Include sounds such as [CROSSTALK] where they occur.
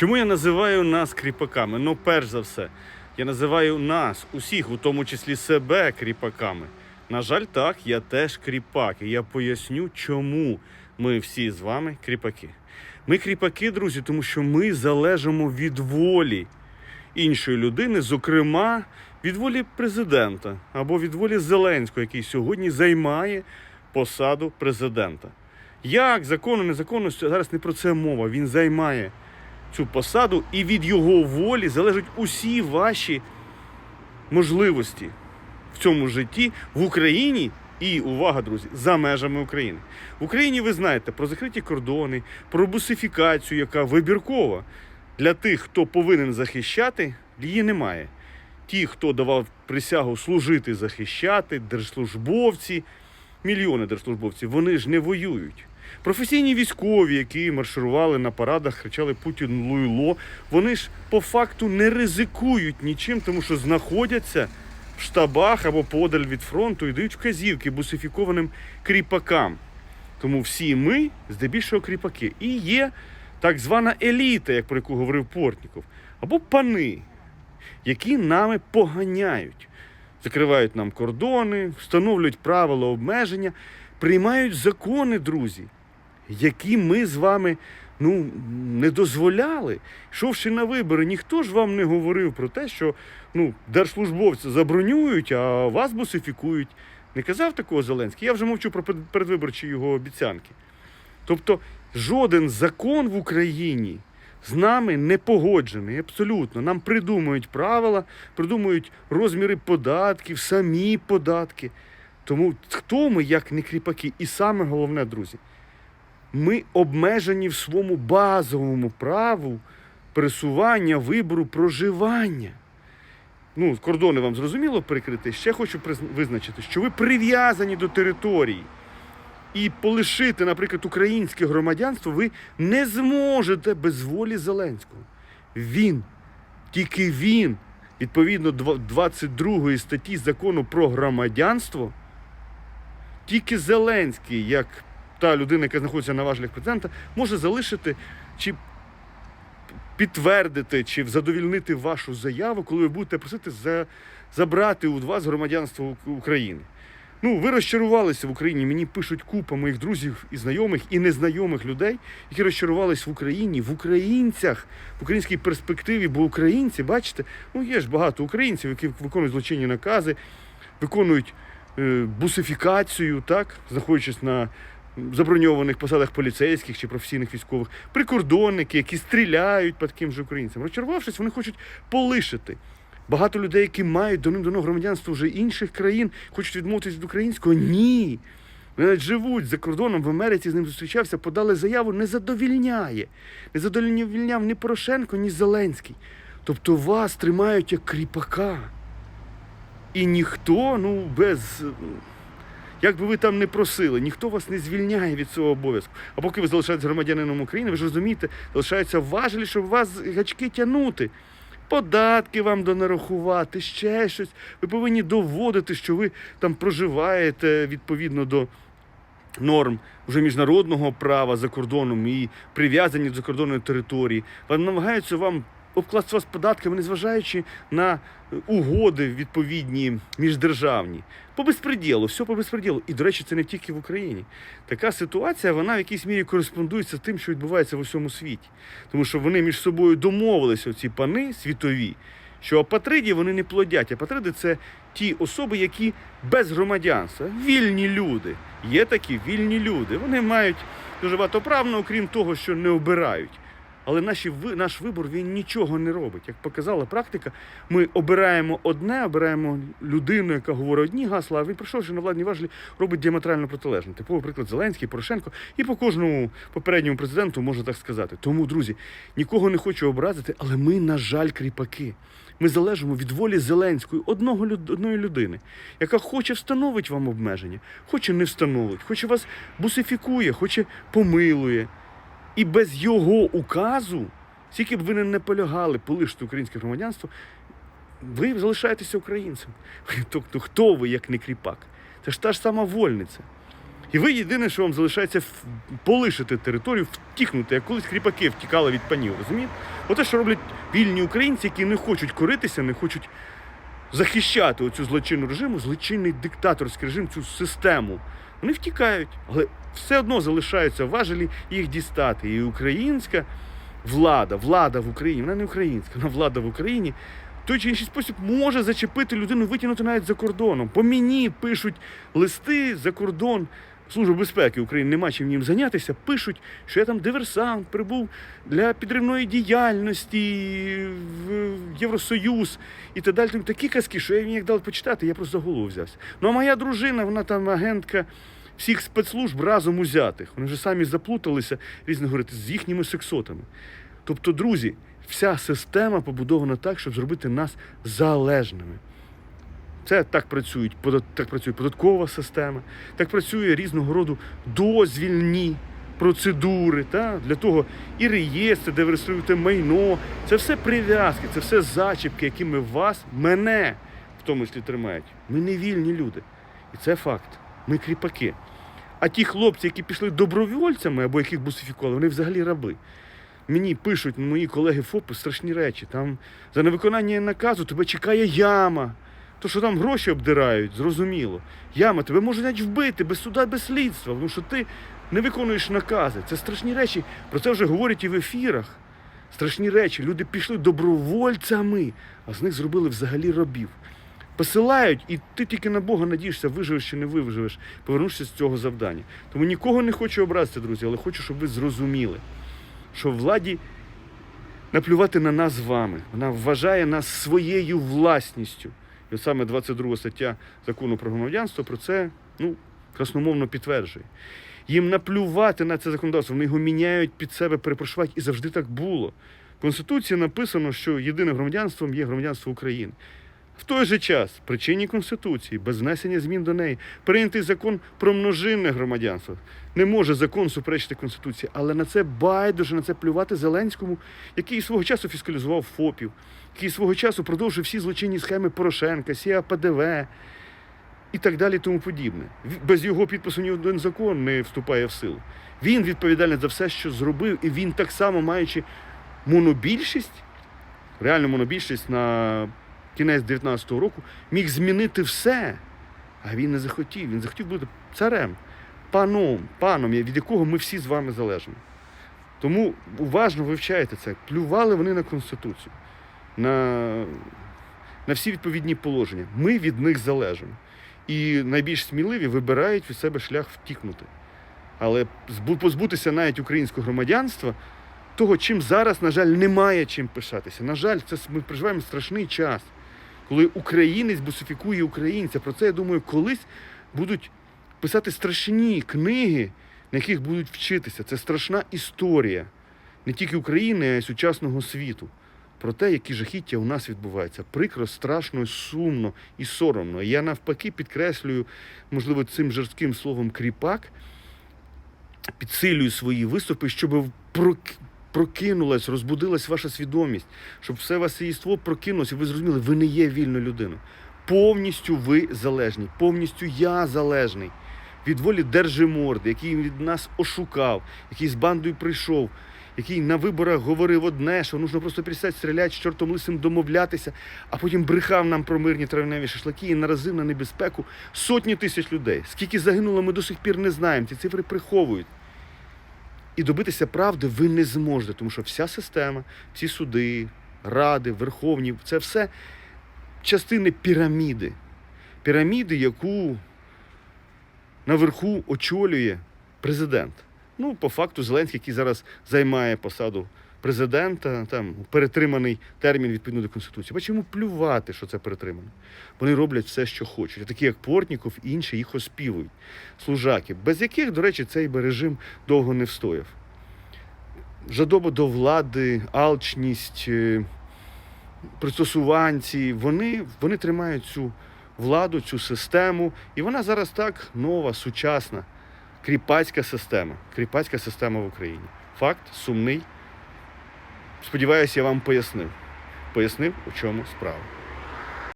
Чому я називаю нас кріпаками? Ну, перш за все, я називаю нас, усіх, у тому числі себе, кріпаками. На жаль, так, я теж кріпак, і я поясню, чому ми всі з вами кріпаки. Ми кріпаки, друзі, тому що ми залежимо від волі іншої людини, зокрема від волі президента або від волі Зеленського, який сьогодні займає посаду президента. Як законно, незаконно, зараз не про це мова. Він займає цю посаду, і від його волі залежать усі ваші можливості в цьому житті в Україні. І увага, друзі, за межами України. В Україні ви знаєте про закриті кордони, про бусифікацію, яка вибіркова. Для тих, хто повинен захищати, її немає. Ті, хто давав присягу служити, захищати, держслужбовці, мільйони держслужбовців, вони ж не воюють. Професійні військові, які марширували на парадах, кричали Путін луйло, вони ж по факту не ризикують нічим, тому що знаходяться в штабах або подаль від фронту і дають вказівки бусифікованим кріпакам. Тому всі ми здебільшого кріпаки. І є так звана еліта, як про яку говорив Портніков, або пани, які нами поганяють, закривають нам кордони, встановлюють правила обмеження, приймають закони, друзі, які ми з вами ну, не дозволяли. Йшовши на вибори, ніхто ж вам не говорив про те, що ну, держслужбовці забронюють, а вас бусифікують. Не казав такого Зеленський. Я вже мовчу про передвиборчі його обіцянки. Тобто жоден закон в Україні з нами не погоджений. Абсолютно. Нам придумують правила, придумують розміри податків, самі податки. Тому хто ми, як не кріпаки? І саме головне, друзі, ми обмежені в своєму базовому праву пересування, вибору, проживання. Ну, кордони вам зрозуміло перекрити. Ще хочу визначити, що ви прив'язані до території. І полишити, наприклад, українське громадянство ви не зможете без волі Зеленського. Він, тільки він, відповідно два- 22 статті закону про громадянство, тільки Зеленський, як та людина, яка знаходиться на важелях президента, може залишити чи підтвердити чи задовільнити вашу заяву, коли ви будете просити за, забрати у вас громадянство України. Ну, ви розчарувалися в Україні. Мені пишуть купа моїх друзів і знайомих і незнайомих людей, які розчарувалися в Україні, в українцях, в українській перспективі, бо українці, бачите, ну є ж багато українців, які виконують злочинні накази, виконують е, бусифікацію, так, знаходячись на заброньованих посадах поліцейських чи професійних військових, прикордонники, які стріляють по таким же українцям. Розчарувавшись, вони хочуть полишити. Багато людей, які мають до дано громадянство вже інших країн, хочуть відмовитися від українського. Ні. Вони навіть живуть за кордоном в Америці, з ним зустрічався, подали заяву, не задовільняє. Не задовільняв ні Порошенко, ні Зеленський. Тобто вас тримають як кріпака. І ніхто, ну, без. Як би ви там не просили, ніхто вас не звільняє від цього обов'язку. А поки ви залишаєтесь громадянином України, ви ж розумієте, залишаються важелі, щоб вас гачки тягнути. Податки вам донарахувати, ще щось. Ви повинні доводити, що ви там проживаєте відповідно до норм вже міжнародного права за кордоном і прив'язані до закордонної території. Вони намагаються вам обкласти вас податками, незважаючи на угоди відповідні міждержавні. По безпреділу, все по безпреділу. І, до речі, це не тільки в Україні. Така ситуація, вона в якійсь мірі кореспондується з тим, що відбувається в усьому світі. Тому що вони між собою домовилися, ці пани світові, що апатридів вони не плодять. Апатриди це ті особи, які без громадянства, вільні люди. Є такі вільні люди. Вони мають дуже багато прав, окрім того, що не обирають. Але наші, наш вибор він нічого не робить. Як показала практика, ми обираємо одне, обираємо людину, яка говорить одні гасла, а він прийшовши на владні важелі, робить діаметрально протилежне. Типовий приклад Зеленський, Порошенко і по кожному попередньому президенту можна так сказати. Тому, друзі, нікого не хочу образити, але ми, на жаль, кріпаки. Ми залежимо від волі Зеленської, одного одної людини, яка хоче встановить вам обмеження, хоче не встановить, хоче вас бусифікує, хоче помилує. І без його указу, скільки б ви не наполягали полишити українське громадянство, ви залишаєтеся українцем. [LAUGHS] Тобто, хто ви, як не кріпак? Це ж та ж сама вольниця. І ви єдине, що вам залишається полишити територію, втікнути, як колись кріпаки втікали від панів. Розумієте? Оте, що роблять вільні українці, які не хочуть коритися, не хочуть захищати оцю злочинну режиму, злочинний диктаторський режим, цю систему. Вони втікають, але все одно залишаються важелі їх дістати. І українська влада, влада в Україні, вона не українська, вона влада в Україні. Той чи інший спосіб може зачепити людину, витягнути навіть за кордоном. По мені пишуть листи за кордон. Служба безпеки України нема чим їм зайнятися. Пишуть, що я там диверсант, прибув для підривної діяльності в Євросоюз і так далі. Такі казки, що я мені як дали почитати, я просто за голову взявся. Ну а моя дружина, вона там агентка всіх спецслужб разом узятих. Вони вже самі заплуталися, різно говорити, з їхніми сексотами. Тобто, друзі, вся система побудована так, щоб зробити нас залежними. Це так працюють, так працює податкова система, так працює різного роду дозвільні процедури. Та? Для того і реєстри, де ви реєструєте майно. Це все прив'язки, це все зачіпки, якими вас, мене в тому числі тримають. Ми не вільні люди. І це факт. Ми кріпаки. А ті хлопці, які пішли добровольцями або яких бусифікували, вони взагалі раби. Мені пишуть мої колеги ФОПи страшні речі. Там за невиконання наказу тебе чекає яма. То, що там гроші обдирають, зрозуміло. Яма, тебе можуть навіть вбити без суда, без слідства, тому що ти не виконуєш накази. Це страшні речі. Про це вже говорять і в ефірах. Страшні речі. Люди пішли добровольцями, а з них зробили взагалі робів. Посилають, і ти тільки на Бога надієшся, виживеш чи не виживеш, повернувшися з цього завдання. Тому нікого не хочу образити, друзі, але хочу, щоб ви зрозуміли, що владі наплювати на нас з вами. Вона вважає нас своєю власністю. Саме 22 стаття закону про громадянство про це ну, красномовно підтверджує. Їм наплювати на це законодавство, вони його міняють під себе, перепрошувають, і завжди так було. В Конституції написано, що єдиним громадянством є громадянство України. В той же час, при чинній Конституції, без внесення змін до неї, прийнятий закон про множинне громадянство. Не може закон суперечити Конституції, але на це байдуже, на це плювати Зеленському, який свого часу фіскалізував ФОПів, який свого часу продовжив всі злочинні схеми Порошенка, СІА ПДВ і так далі, тому подібне. Без його підпису ні один закон не вступає в силу. Він відповідальний за все, що зробив, і він так само, маючи монобільшість, реальну монобільшість на кінець 19-го року, міг змінити все. А він не захотів. Він захотів бути царем, паном, паном, від якого ми всі з вами залежимо. Тому уважно вивчайте це. Плювали вони на Конституцію, на, на всі відповідні положення. Ми від них залежимо. І найбільш сміливі вибирають від себе шлях втікнути. Але позбутися навіть українського громадянства, того, чим зараз, на жаль, немає чим пишатися. На жаль, це ми переживаємо страшний час, коли українець бусифікує українця. Про це, я думаю, колись будуть писати страшні книги, на яких будуть вчитися. Це страшна історія не тільки України, а й сучасного світу. Про те, які жахіття у нас відбуваються. Прикро, страшно, сумно і соромно. Я навпаки підкреслюю, можливо, цим жорстким словом кріпак, підсилюю свої виступи, щоб прокинулась, розбудилась ваша свідомість, щоб все ваше єство прокинулося, і ви зрозуміли, ви не є вільною людиною. Повністю ви залежні, повністю я залежний від волі держиморди, який від нас ошукав, який з бандою прийшов, який на виборах говорив одне, що нужно просто перестати стріляти з чортом лисим домовлятися, а потім брехав нам про мирні травневі шашлики і наразив на небезпеку сотні тисяч людей. Скільки загинуло, ми до сих пір не знаємо. Ці цифри приховують. І добитися правди ви не зможете, тому що вся система, ці суди, ради, верховні, це все частини піраміди. Піраміди, яку наверху очолює президент. Ну, по факту, Зеленський, який зараз займає посаду президента, там перетриманий термін відповідно до Конституції. Бачимо, йому плювати, що це перетримано. Вони роблять все, що хочуть. Такі, як Портніков і інші, їх оспівують. Служаки, без яких, до речі, цей би режим довго не встояв. Жадоба до влади, алчність, е, пристосуванці, вони, вони тримають цю владу, цю систему. І вона зараз так нова, сучасна, кріпацька система. Кріпацька система в Україні. Факт сумний. Сподіваюся, я вам пояснив. Пояснив, у чому справа.